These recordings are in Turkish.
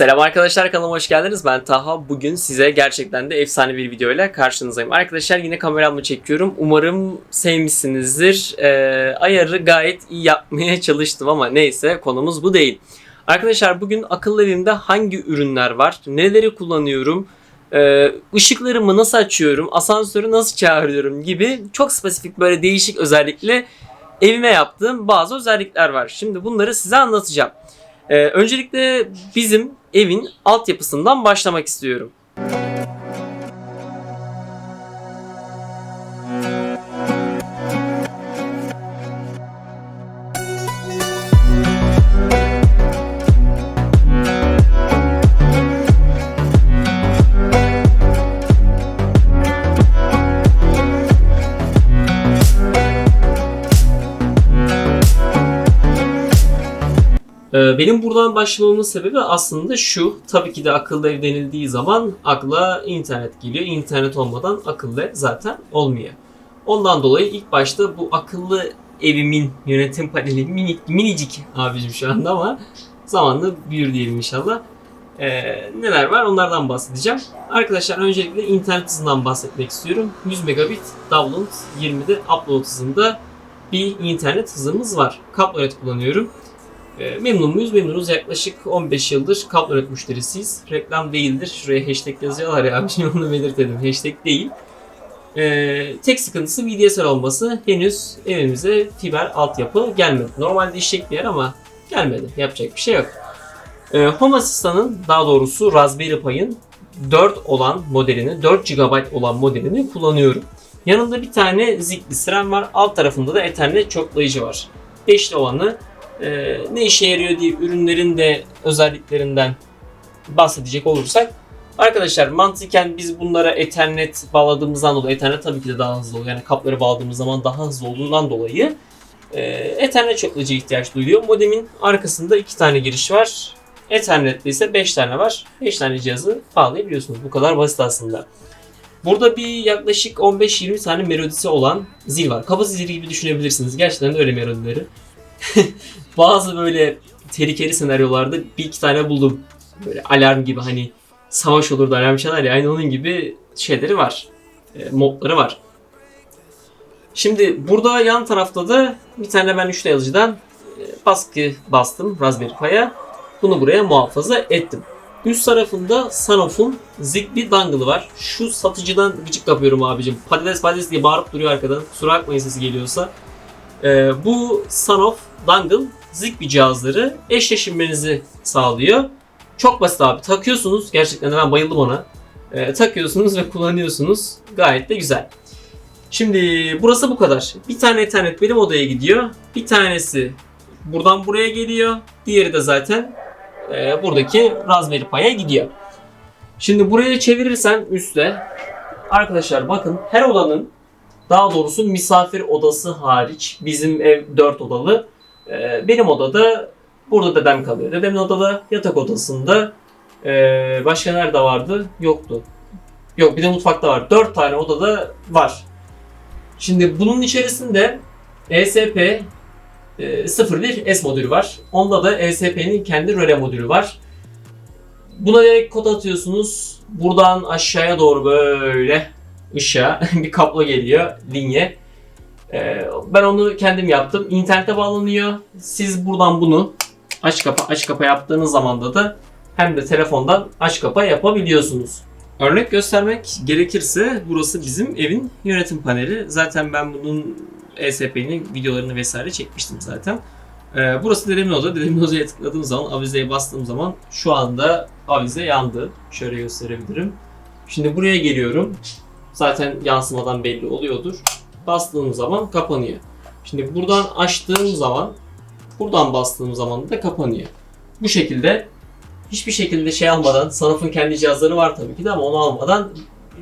Selam arkadaşlar kanalıma hoş geldiniz. Ben Taha. Bugün size gerçekten de efsane bir videoyla karşınızdayım. Arkadaşlar yine kameramla çekiyorum. Umarım sevmişsinizdir. Ee, ayarı gayet iyi yapmaya çalıştım ama neyse konumuz bu değil. Arkadaşlar bugün akıllı evimde hangi ürünler var? Neleri kullanıyorum? Ee, ışıklarımı nasıl açıyorum? Asansörü nasıl çağırıyorum gibi çok spesifik böyle değişik özellikle evime yaptığım bazı özellikler var. Şimdi bunları size anlatacağım. Ee, öncelikle bizim evin altyapısından başlamak istiyorum. Ee, Benim buradan başlamamın sebebi aslında şu. Tabii ki de akıllı ev denildiği zaman akla internet geliyor. İnternet olmadan akıllı ev zaten olmuyor. Ondan dolayı ilk başta bu akıllı evimin yönetim paneli minik, minicik abicim şu anda ama zamanla büyür diyelim inşallah. Ee, neler var onlardan bahsedeceğim. Arkadaşlar öncelikle internet hızından bahsetmek istiyorum. 100 megabit download 20'de upload hızında bir internet hızımız var. Kablonet kullanıyorum. E, memnun muyuz? Memnunuz. Yaklaşık 15 yıldır Kablonet müşterisiyiz. Reklam değildir. Şuraya hashtag yazıyorlar ya. Şimdi onu belirtelim. Hashtag değil. E, tek sıkıntısı VDSL olması. Henüz evimize fiber altyapı gelmedi. Normalde işlek bir yer ama gelmedi. Yapacak bir şey yok. E, Home Assistant'ın daha doğrusu Raspberry Pi'ın 4 olan modelini, 4 GB olan modelini kullanıyorum. Yanında bir tane Zigbee SRAM var. Alt tarafında da Ethernet çoklayıcı var. Beşli olanı e, ne işe yarıyor diye ürünlerin de özelliklerinden bahsedecek olursak Arkadaşlar mantıken biz bunlara Ethernet bağladığımızdan dolayı Ethernet tabii ki de daha hızlı oluyor. Yani kapları bağladığımız zaman daha hızlı olduğundan dolayı e, Ethernet çoklayıcı ihtiyaç duyuyor. Modemin arkasında iki tane giriş var. Ethernet'te ise 5 tane var. 5 tane cihazı bağlayabiliyorsunuz. Bu kadar basit aslında. Burada bir yaklaşık 15-20 tane melodisi olan zil var. Kaba zili gibi düşünebilirsiniz. Gerçekten de öyle melodileri. Bazı böyle tehlikeli senaryolarda bir iki tane buldum. Böyle alarm gibi hani savaş olur da alarm çalar ya aynı onun gibi şeyleri var. E, modları var. Şimdi burada yan tarafta da bir tane ben 3 yazıcıdan e, baskı bastım Raspberry Pi'ye. Bunu buraya muhafaza ettim. Üst tarafında Sanofi'un Zigbee dongle'ı var. Şu satıcıdan gıcık kapıyorum abicim. Patates patates diye bağırıp duruyor arkadan. Kusura bakmayın sesi geliyorsa. Ee, bu Sanof dongle Zigbee cihazları eşleştirmenizi sağlıyor. Çok basit abi. Takıyorsunuz. Gerçekten ben bayıldım ona. Ee, takıyorsunuz ve kullanıyorsunuz. Gayet de güzel. Şimdi burası bu kadar. Bir tane ethernet benim odaya gidiyor. Bir tanesi buradan buraya geliyor. Diğeri de zaten e, buradaki Raspberry Pi'ye gidiyor. Şimdi buraya çevirirsen üstte arkadaşlar bakın her odanın daha doğrusu misafir odası hariç bizim ev 4 odalı. Ee, benim odada burada dedem kalıyor. Dedemin odada yatak odasında ee, başka nerede vardı? Yoktu. Yok bir de mutfakta var. 4 tane odada var. Şimdi bunun içerisinde ESP e, 01 S modülü var. Onda da ESP'nin kendi röle modülü var. Buna direkt kod atıyorsunuz. Buradan aşağıya doğru böyle ışığa bir kablo geliyor linye. Ee, ben onu kendim yaptım. İnternete bağlanıyor. Siz buradan bunu aç kapa aç kapa yaptığınız zaman da da hem de telefondan aç kapa yapabiliyorsunuz. Örnek göstermek gerekirse burası bizim evin yönetim paneli. Zaten ben bunun ESP'nin videolarını vesaire çekmiştim zaten. Ee, burası dedemin oda. Dedemin odaya tıkladığım zaman, avizeye bastığım zaman şu anda avize yandı. Şöyle gösterebilirim. Şimdi buraya geliyorum. Zaten yansımadan belli oluyordur. Bastığım zaman kapanıyor. Şimdi buradan açtığım zaman, buradan bastığım zaman da kapanıyor. Bu şekilde hiçbir şekilde şey almadan, Sanof'un kendi cihazları var tabii ki de ama onu almadan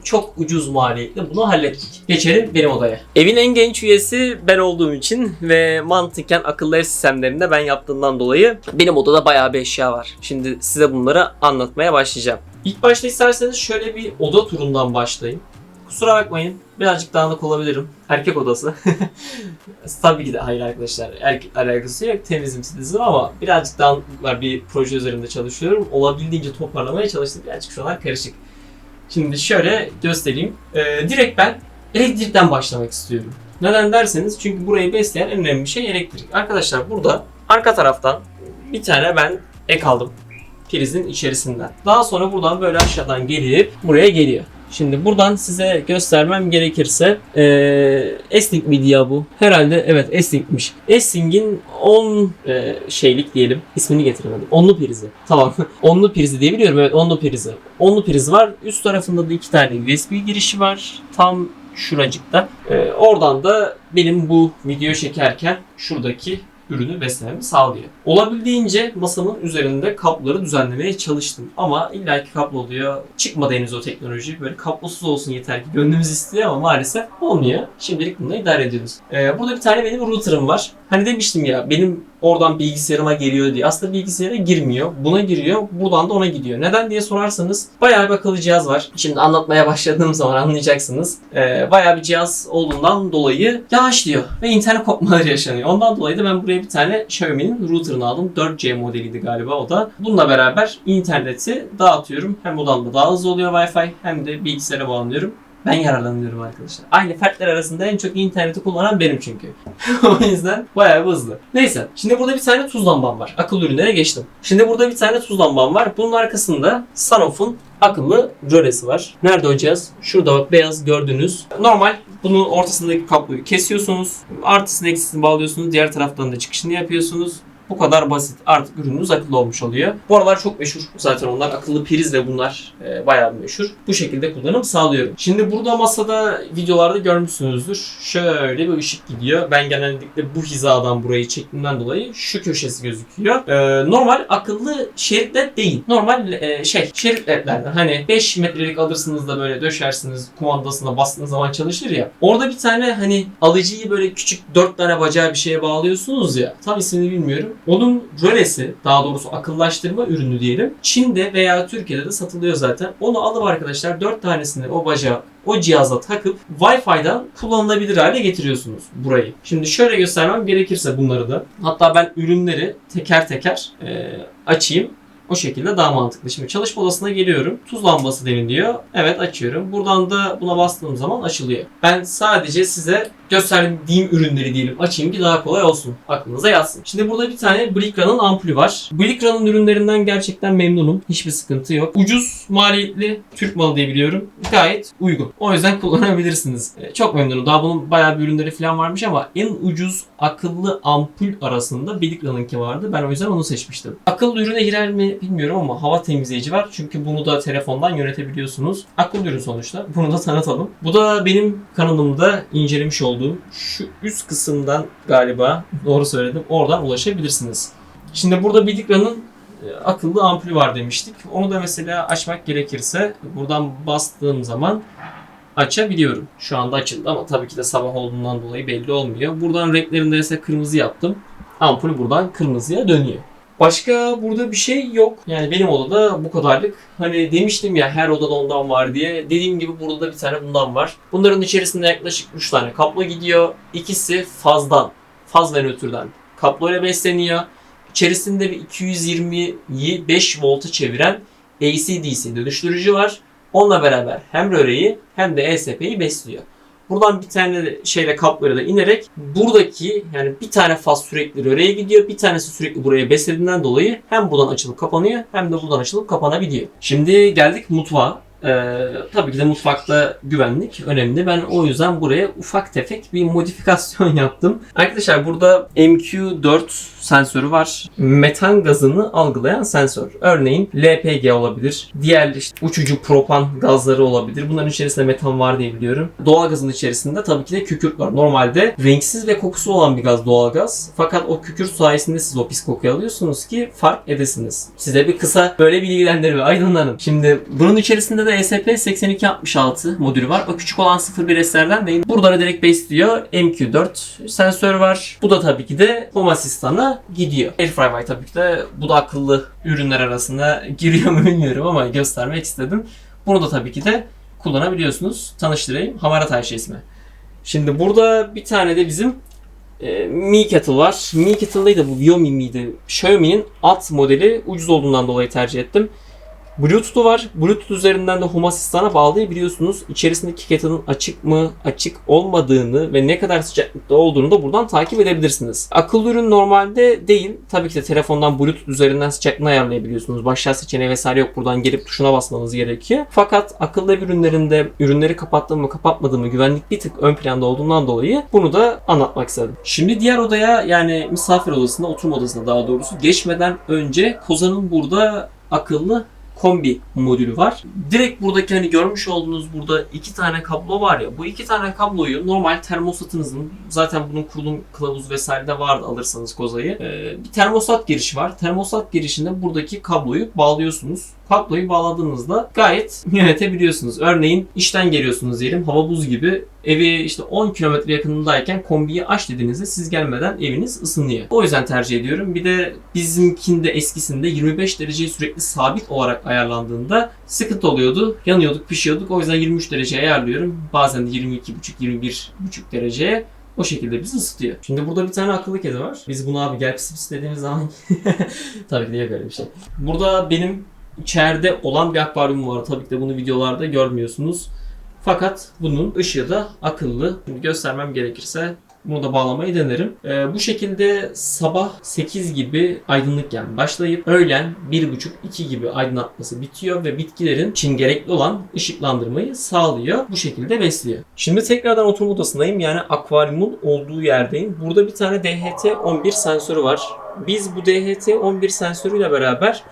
çok ucuz maliyetle bunu hallettik. Geçelim benim odaya. Evin en genç üyesi ben olduğum için ve mantıken akıllı ev sistemlerinde ben yaptığımdan dolayı benim odada bayağı bir eşya var. Şimdi size bunları anlatmaya başlayacağım. İlk başta isterseniz şöyle bir oda turundan başlayayım. Kusura bakmayın. Birazcık dağınık olabilirim. Erkek odası. Tabii ki de hayır arkadaşlar. Erkek alakası yok. Temizim titizim ama birazcık dağınıklık var. Bir proje üzerinde çalışıyorum. Olabildiğince toparlamaya çalıştım. Birazcık şuralar karışık. Şimdi şöyle göstereyim. Ee, direkt ben elektrikten başlamak istiyorum. Neden derseniz çünkü burayı besleyen en önemli şey elektrik. Arkadaşlar burada arka taraftan bir tane ben ek aldım prizin içerisinden. Daha sonra buradan böyle aşağıdan gelip buraya geliyor. Şimdi buradan size göstermem gerekirse eee S-Link miydi ya bu? Herhalde evet S-Link'miş. S-Link'in 10 eee, şeylik diyelim. ismini getiremedim. Onlu prizi. Tamam. onlu prizi diye biliyorum. Evet onlu prizi. Onlu prizi var. Üst tarafında da iki tane USB girişi var. Tam şuracıkta. Eee, oradan da benim bu video çekerken şuradaki ürünü beslememi sağlıyor. Olabildiğince masamın üzerinde kabloları düzenlemeye çalıştım. Ama illaki kablo oluyor. Çıkmadı henüz o teknoloji. Böyle kablosuz olsun yeter ki gönlümüz istiyor ama maalesef olmuyor. Şimdilik bununla idare ediyoruz. Ee, burada bir tane benim router'ım var. Hani demiştim ya benim oradan bilgisayarıma geliyor diye. Aslında bilgisayara girmiyor. Buna giriyor. Buradan da ona gidiyor. Neden diye sorarsanız bayağı bir akıllı cihaz var. Şimdi anlatmaya başladığım zaman anlayacaksınız. Ee, bayağı bir cihaz olduğundan dolayı yavaşlıyor ve internet kopmaları yaşanıyor. Ondan dolayı da ben buraya bir tane Xiaomi'nin router'ını aldım. 4C modeliydi galiba o da. Bununla beraber interneti dağıtıyorum. Hem odamda daha hızlı oluyor Wi-Fi hem de bilgisayara bağlanıyorum. Ben yararlanıyorum arkadaşlar. Aynı fertler arasında en çok interneti kullanan benim çünkü. o yüzden bayağı bir hızlı. Neyse. Şimdi burada bir tane tuz lambam var. Akıllı ürünlere geçtim. Şimdi burada bir tane tuz lambam var. Bunun arkasında Sanofi'un akıllı rölesi var. Nerede o cihaz? Şurada bak beyaz gördüğünüz. Normal bunun ortasındaki kabloyu kesiyorsunuz. Artısını eksisini bağlıyorsunuz. Diğer taraftan da çıkışını yapıyorsunuz. Bu kadar basit. Artık ürününüz akıllı olmuş oluyor. Bu aralar çok meşhur zaten onlar. Akıllı priz ve bunlar e, bayağı meşhur. Bu şekilde kullanım sağlıyorum. Şimdi burada masada videolarda görmüşsünüzdür. Şöyle bir ışık gidiyor. Ben genellikle bu hizadan burayı çektiğimden dolayı şu köşesi gözüküyor. E, normal akıllı şerit led değil. Normal e, şey şerit ledlerden. Hani 5 metrelik alırsınız da böyle döşersiniz kumandasına bastığınız zaman çalışır ya. Orada bir tane hani alıcıyı böyle küçük 4 tane bacağı bir şeye bağlıyorsunuz ya. Tam ismini bilmiyorum. Onun rölesi daha doğrusu akıllaştırma ürünü diyelim. Çin'de veya Türkiye'de de satılıyor zaten. Onu alıp arkadaşlar 4 tanesini o bacağa o cihaza takıp Wi-Fi'den kullanılabilir hale getiriyorsunuz burayı. Şimdi şöyle göstermem gerekirse bunları da. Hatta ben ürünleri teker teker e, açayım. O şekilde daha mantıklı. Şimdi çalışma odasına geliyorum. Tuz lambası demin diyor. Evet açıyorum. Buradan da buna bastığım zaman açılıyor. Ben sadece size gösterdiğim ürünleri diyelim açayım ki daha kolay olsun. Aklınıza yatsın. Şimdi burada bir tane Blickra'nın ampulü var. Blickra'nın ürünlerinden gerçekten memnunum. Hiçbir sıkıntı yok. Ucuz, maliyetli, Türk malı diye biliyorum. Gayet uygun. O yüzden kullanabilirsiniz. Ee, Çok memnunum. Daha bunun bayağı bir ürünleri falan varmış ama en ucuz akıllı ampul arasında Blickra'nınki vardı. Ben o yüzden onu seçmiştim. Akıllı ürüne girer mi bilmiyorum ama hava temizleyici var. Çünkü bunu da telefondan yönetebiliyorsunuz. Akıllı ürün sonuçta. Bunu da tanıtalım. Bu da benim kanalımda incelemiş olduğum şu üst kısımdan galiba doğru söyledim. Oradan ulaşabilirsiniz. Şimdi burada Blickra'nın e, akıllı ampulü var demiştik. Onu da mesela açmak gerekirse buradan bastığım zaman açabiliyorum. Şu anda açıldı ama tabii ki de sabah olduğundan dolayı belli olmuyor. Buradan renklerini de ise kırmızı yaptım. Ampul buradan kırmızıya dönüyor. Başka burada bir şey yok. Yani benim odada bu kadarlık. Hani demiştim ya her odada ondan var diye. Dediğim gibi burada da bir tane bundan var. Bunların içerisinde yaklaşık 3 tane kablo gidiyor. İkisi fazdan, faz ve nötrden kabloyla besleniyor. İçerisinde bir 220'yi 5 volta çeviren AC-DC dönüştürücü var. Onunla beraber hem röleyi hem de ESP'yi besliyor. Buradan bir tane şeyle kabloyla da inerek buradaki yani bir tane faz sürekli röleye gidiyor. Bir tanesi sürekli buraya beslediğinden dolayı hem buradan açılıp kapanıyor hem de buradan açılıp kapanabiliyor. Şimdi geldik mutfağa. Ee, tabii ki de mutfakta güvenlik önemli. Ben o yüzden buraya ufak tefek bir modifikasyon yaptım. Arkadaşlar burada MQ4 sensörü var. Metan gazını algılayan sensör. Örneğin LPG olabilir. Diğer işte uçucu propan gazları olabilir. Bunların içerisinde metan var diye biliyorum. Doğal gazın içerisinde tabii ki de kükürt var. Normalde renksiz ve kokusu olan bir gaz doğal gaz. Fakat o kükürt sayesinde siz o pis kokuyu alıyorsunuz ki fark edesiniz. Size bir kısa böyle bilgilendirme aydınlanın. Şimdi bunun içerisinde de ESP8266 modülü var. O küçük olan 01S'lerden değil. Burada da direkt besliyor. MQ4 sensör var. Bu da tabii ki de Home Asistan'a gidiyor. Airfry tabii ki de. Bu da akıllı ürünler arasında giriyor mu bilmiyorum ama göstermek istedim. Bunu da tabii ki de kullanabiliyorsunuz. Tanıştırayım. Hamaratay ismi. Şimdi burada bir tane de bizim e, Mi Kettle var. Mi Kettle değil de bu Viomi miydi? Xiaomi'nin alt modeli ucuz olduğundan dolayı tercih ettim. Bluetooth'u var. Bluetooth üzerinden de Home Asistan'a bağlayabiliyorsunuz. İçerisindeki kettle'ın açık mı, açık olmadığını ve ne kadar sıcaklıkta olduğunu da buradan takip edebilirsiniz. Akıllı ürün normalde değil. Tabii ki de telefondan Bluetooth üzerinden sıcaklığını ayarlayabiliyorsunuz. Başlar seçeneği vesaire yok. Buradan gelip tuşuna basmanız gerekiyor. Fakat akıllı ev ürünlerinde ürünleri kapattığımı kapatmadığımı güvenlik bir tık ön planda olduğundan dolayı bunu da anlatmak istedim. Şimdi diğer odaya yani misafir odasına, oturma odasına daha doğrusu geçmeden önce Kozan'ın burada akıllı kombi modülü var. Direkt buradaki hani görmüş olduğunuz burada iki tane kablo var ya bu iki tane kabloyu normal termosatınızın zaten bunun kurulum kılavuz vesaire de vardı alırsanız kozayı. Ee, bir termostat girişi var. Termostat girişinde buradaki kabloyu bağlıyorsunuz. Kabloyu bağladığınızda gayet yönetebiliyorsunuz. Örneğin işten geliyorsunuz diyelim hava buz gibi evi işte 10 kilometre yakınındayken kombiyi aç dediğinizde siz gelmeden eviniz ısınıyor. O yüzden tercih ediyorum. Bir de bizimkinde eskisinde 25 dereceye sürekli sabit olarak ayarlandığında sıkıntı oluyordu. Yanıyorduk, pişiyorduk. O yüzden 23 dereceye ayarlıyorum. Bazen de 22,5-21,5 dereceye o şekilde bizi ısıtıyor. Şimdi burada bir tane akıllı kedi var. Biz bunu abi gel pis pis dediğimiz zaman tabii ki de yok bir şey. Burada benim içeride olan bir akvaryum var. Tabii ki de bunu videolarda görmüyorsunuz. Fakat bunun ışığı da akıllı. Şimdi göstermem gerekirse bunu da bağlamayı denerim. Ee, bu şekilde sabah 8 gibi aydınlıkken başlayıp öğlen 1.30-2 gibi aydınlatması bitiyor ve bitkilerin için gerekli olan ışıklandırmayı sağlıyor. Bu şekilde besliyor. Şimdi tekrardan oturma odasındayım. Yani akvaryumun olduğu yerdeyim. Burada bir tane DHT-11 sensörü var. Biz bu DHT-11 sensörüyle beraber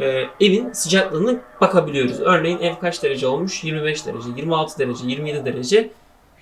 e, evin sıcaklığını bakabiliyoruz. Örneğin ev kaç derece olmuş? 25 derece, 26 derece, 27 derece.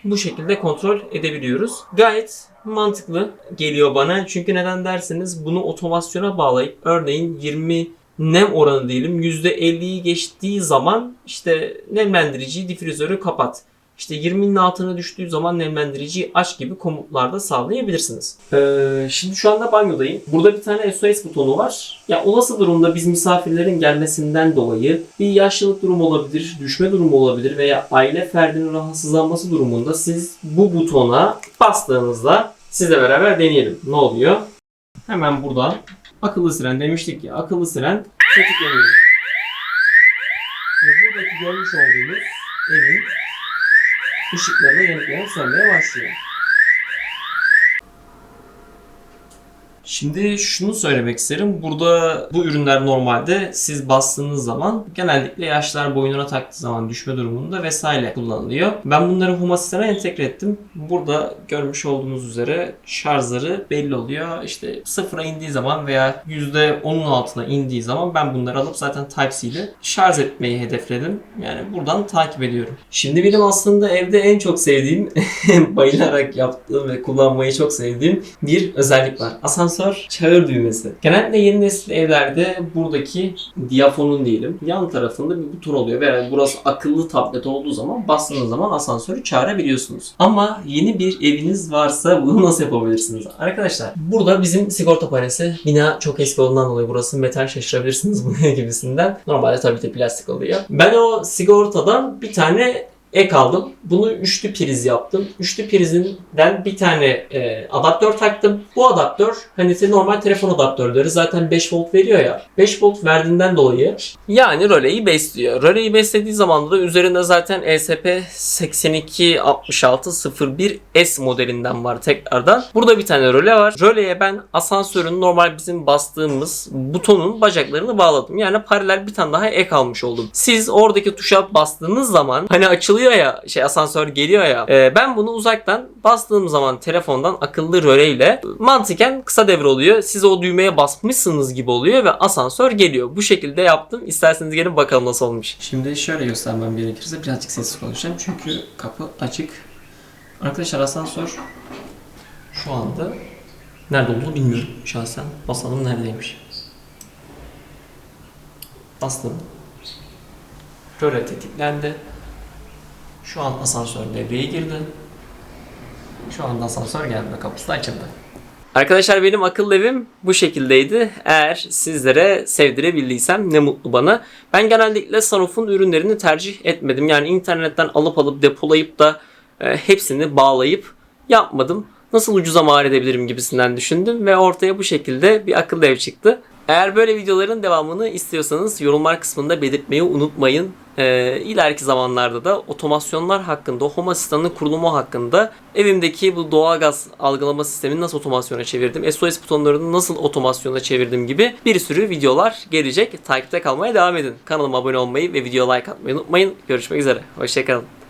Bu şekilde kontrol edebiliyoruz. Gayet mantıklı geliyor bana. Çünkü neden derseniz bunu otomasyona bağlayıp örneğin 20 nem oranı diyelim %50'yi geçtiği zaman işte nemlendiriciyi difüzörü kapat. İşte 20'nin altına düştüğü zaman nemlendiriciyi aç gibi komutlarda sağlayabilirsiniz. Ee, şimdi şu anda banyodayım. Burada bir tane SOS butonu var. Ya olası durumda biz misafirlerin gelmesinden dolayı bir yaşlılık durumu olabilir, düşme durumu olabilir veya aile ferdinin rahatsızlanması durumunda siz bu butona bastığınızda sizle beraber deneyelim. Ne oluyor? Hemen burada akıllı siren demiştik ya akıllı siren tetikleniyor. Ve buradaki görmüş olduğunuz evin yanıp yanıp sönmeye başlıyor. Şimdi şunu söylemek isterim. Burada bu ürünler normalde siz bastığınız zaman genellikle yaşlar boynuna taktığı zaman düşme durumunda vesaire kullanılıyor. Ben bunları Home Asistan'a entegre ettim. Burada görmüş olduğunuz üzere şarjları belli oluyor. İşte sıfıra indiği zaman veya %10'un altına indiği zaman ben bunları alıp zaten Type-C ile şarj etmeyi hedefledim. Yani buradan takip ediyorum. Şimdi benim aslında evde en çok sevdiğim, bayılarak yaptığım ve kullanmayı çok sevdiğim bir özellik var. Asansör çağır düğmesi. Genellikle yeni nesil evlerde buradaki diyafonun diyelim yan tarafında bir buton oluyor. Ve burası akıllı tablet olduğu zaman bastığınız zaman asansörü çağırabiliyorsunuz. Ama yeni bir eviniz varsa bunu nasıl yapabilirsiniz? Arkadaşlar burada bizim sigorta panesi bina çok eski olduğundan dolayı burası metal şaşırabilirsiniz bunun gibisinden. Normalde tabii ki plastik oluyor. Ben o sigortadan bir tane ek aldım. Bunu üçlü priz yaptım. Üçlü prizinden bir tane e, adaptör taktım. Bu adaptör hani normal telefon adaptörleri zaten 5 volt veriyor ya. 5 volt verdiğinden dolayı yani röleyi besliyor. Röleyi beslediği zaman da üzerinde zaten ESP 826601S modelinden var tekrardan. Burada bir tane röle var. Röleye ben asansörün normal bizim bastığımız butonun bacaklarını bağladım. Yani paralel bir tane daha ek almış oldum. Siz oradaki tuşa bastığınız zaman hani açılıyor ya şey asansör geliyor ya. e, ben bunu uzaktan bastığım zaman telefondan akıllı röleyle mantıken kısa devre oluyor. Siz o düğmeye basmışsınız gibi oluyor ve asansör geliyor. Bu şekilde yaptım. İsterseniz gelin bakalım nasıl olmuş. Şimdi şöyle göstermem gerekirse birazcık sessiz konuşacağım. Çünkü kapı açık. Arkadaşlar asansör şu anda nerede olduğunu bilmiyorum şahsen. Basalım neredeymiş. Bastım. Röle tetiklendi. Şu an asansör devreye girdi. Şu anda asansör gelme kapısı açıldı. Arkadaşlar benim akıllı evim bu şekildeydi. Eğer sizlere sevdirebildiysem ne mutlu bana. Ben genellikle Sanofi'nin ürünlerini tercih etmedim. Yani internetten alıp alıp depolayıp da e, hepsini bağlayıp yapmadım. Nasıl ucuza mal edebilirim gibisinden düşündüm ve ortaya bu şekilde bir akıllı ev çıktı. Eğer böyle videoların devamını istiyorsanız yorumlar kısmında belirtmeyi unutmayın. Ee, ileriki zamanlarda da otomasyonlar hakkında, Home Asistan'ın kurulumu hakkında, evimdeki bu doğalgaz algılama sistemini nasıl otomasyona çevirdim, SOS butonlarını nasıl otomasyona çevirdim gibi bir sürü videolar gelecek. Takipte kalmaya devam edin. Kanalıma abone olmayı ve video like atmayı unutmayın. Görüşmek üzere. Hoşçakalın.